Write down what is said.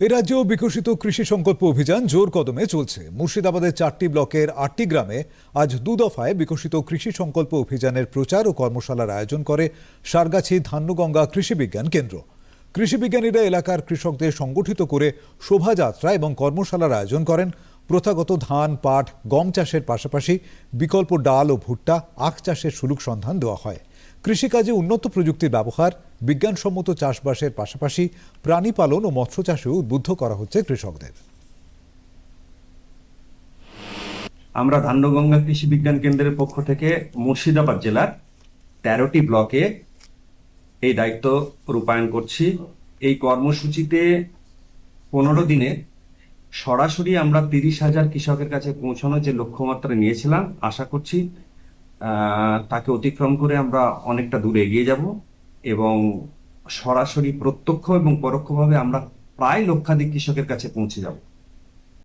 এ বিকশিত কৃষি সংকল্প অভিযান জোর কদমে চলছে। মুর্শিদাবাদের চারটি ব্লকের আটটি গ্রামে আজ দু দফায় বিকশিত কৃষি সংকল্প অভিযানের প্রচার ও কর্মশালার আয়োজন করে সারগাছি ধান্যগঙ্গা কৃষি বিজ্ঞান কেন্দ্র। কৃষি বিজ্ঞানীরা এলাকার কৃষকদের সংগঠিত করে শোভাযাত্রা এবং কর্মশালার আয়োজন করেন। প্রথাগত ধান, পাট, গম চাষের পাশাপাশি বিকল্প ডাল ও ভুট্টা, আখ চাষের সুলুক সন্ধান দেওয়া হয়। কৃষিকাজে উন্নত প্রযুক্তির ব্যবহার, বিজ্ঞানসম্মত চাষবাসের পাশাপাশি প্রাণী পালন ও মৎস্য চাষেও উদ্বুদ্ধ করা হচ্ছে কৃষকদের। আমরা ধান্যগঙ্গা কৃষি বিজ্ঞান কেন্দ্রের পক্ষ থেকে মুর্শিদাবাদ জেলার তেরোটি ব্লকে এই দায়িত্ব রূপায়ণ করছি। এই কর্মসূচিতে পনেরো দিনে সরাসরি আমরা তিরিশ হাজার কৃষকের কাছে পৌঁছানোর যে লক্ষ্যমাত্রা নিয়েছিলাম, আশা করছি তাকে অতিক্রম করে আমরা অনেকটা দূরে এগিয়ে যাব এবং সরাসরি প্রত্যক্ষ এবং পরোক্ষভাবে আমরা প্রায় লক্ষাধিক কৃষকের কাছে পৌঁছে যাব।